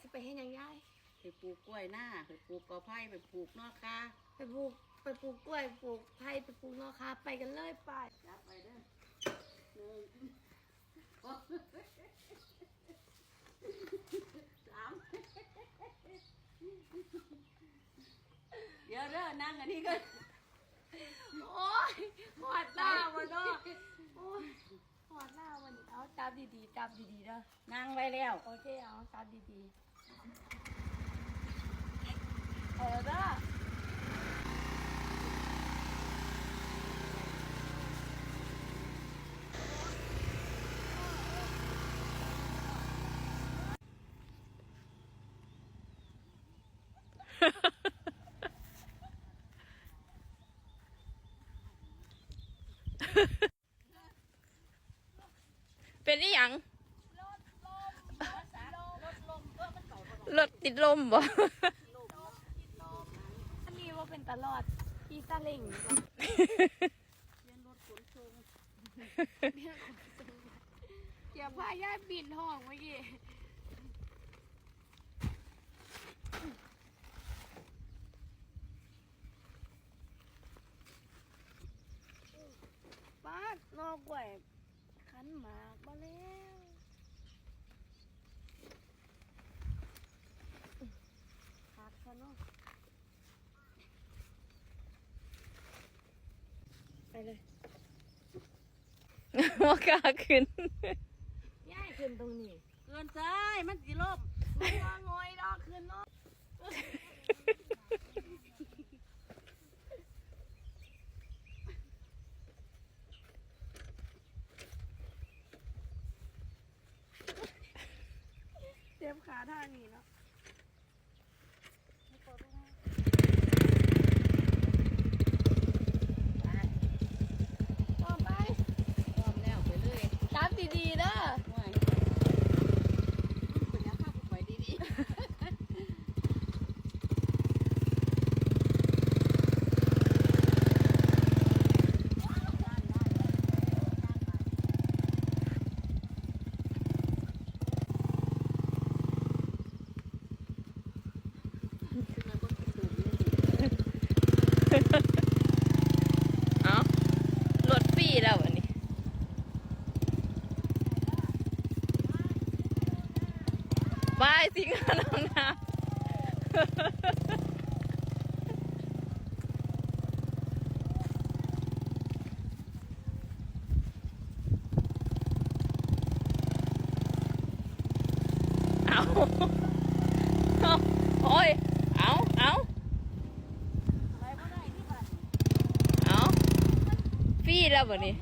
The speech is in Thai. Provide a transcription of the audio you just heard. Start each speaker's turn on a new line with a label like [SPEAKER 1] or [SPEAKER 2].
[SPEAKER 1] สิไปเฮ็ดหยังยาย
[SPEAKER 2] ไปปลูกกล้วยหน้าไปปลูกกอไผ่ไปปลูกนอกคา
[SPEAKER 1] ไปปลูกไปปลูกกล้วยปลูกไผ่ไปปลูกนอคาไปกันเลยไป
[SPEAKER 2] จับไปเด้อหนึ่งสองสามเดี๋ยวเด้อนั่งอันนี้ก็
[SPEAKER 1] โอ้ยหอดหน้าวันเนาะโอ้ยหอดหน้าวันนี้เอาจับดีๆจับดีๆเด้อ
[SPEAKER 2] นั่งไว้แล้ว
[SPEAKER 1] โอเคเอาจับดีๆ เออเด้อ
[SPEAKER 3] เป็นอีหยัง รถติดลมบ่
[SPEAKER 1] อันนี้ว่าเป็นตลอดอีซาเล่งเกี่ยวพายายบินห้องเมื่อกี้ป้าดนอกกล้วยขันหมากมาแล้วพักซะเนาะไป เลย
[SPEAKER 3] ว่ากล้าขึ้น
[SPEAKER 1] ย่ายขึ้นตรงนี้
[SPEAKER 2] เกินซ้ายมันสิลม
[SPEAKER 1] มันว่างอยดอกขึ้นเนาะเจ็บขาท่านี้เนาะต่อไป
[SPEAKER 2] พร้อมแล้วไปเลย
[SPEAKER 1] จับ ดีๆเด้อ
[SPEAKER 2] ว่าเป็นยังข้าไปดี
[SPEAKER 3] เอ้ารถฟรีแล้วอันนี้บายสิงห์น้องน้ำเอาเอาโอ้ย เอาเอาเอาฟรีแล้วบ่นี้